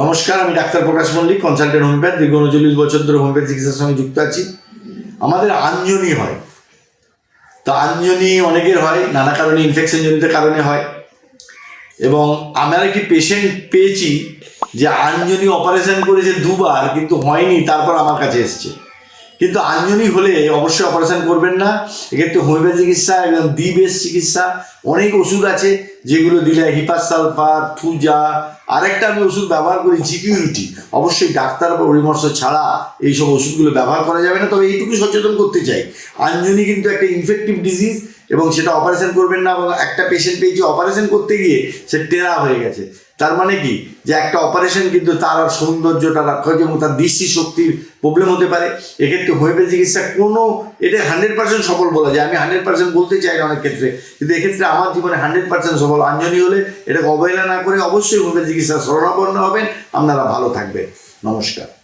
নমস্কার, আমি doctor Prakash Mallick consultant homeopath দীর্ঘ উনচল্লিশ বছর ধরে হোমিওপ্যাথ চিকিৎসার সঙ্গে যুক্ত আছি। আমাদের আঞ্জনি হয়। তো আঞ্জনি অনেকের হয়, নানা কারণে ইনফেকশন জনিত কারণে হয়। এবং আমার একটি পেশেন্ট পেয়েছি যে আঞ্জনি অপারেশন করেছে দুবার, কিন্তু হয়নি, তারপর আমার কাছে এসছে। কিন্তু আঞ্জনি হলে অবশ্যই অপারেশন করবেন না। এক্ষেত্রে হোমিওপ্যাথি চিকিৎসা এবং দ্বিবেশ চিকিৎসা অনেক ওষুধ আছে যেগুলো দিলে হিপাস সালফার, থুজা, আরেকটা আমি ওষুধ ব্যবহার করি জিকিউরিটি অবশ্যই ডাক্তার পরামর্শ ছাড়া এইসব ওষুধগুলো ব্যবহার করা যাবে না, তবে এইটুকু সচেতন করতে চাই। আঞ্জনি কিন্তু একটা ইনফেক্টিভ ডিজিজ এবং সেটা অপারেশন করবেন না এবং একটা পেশেন্ট পেয়েছি অপারেশন করতে গিয়ে সে টেরা হয়ে গেছে। তার মানে কি? যে একটা অপারেশন কিন্তু তার সৌন্দর্যটা রক্ষা এবং তার দৃষ্টি শক্তির প্রবলেম হতে পারে। এক্ষেত্রে হোমিওপ্যাথি চিকিৎসা কোনো, এটা হান্ড্রেড পার্সেন্ট সফল বলা যায়। আমি হান্ড্রেড পার্সেন্ট বলতে চাই না অনেক ক্ষেত্রে। কিন্তু এক্ষেত্রে আমার জীবনে হান্ড্রেড পার্সেন্ট সফল আঞ্জনি হলে এটাকে অবহেলা না করে অবশ্যই হোমিওপ্যাথি চিকিৎসা শরণাপন্ন হবেন। আপনারা ভালো থাকবেন। নমস্কার।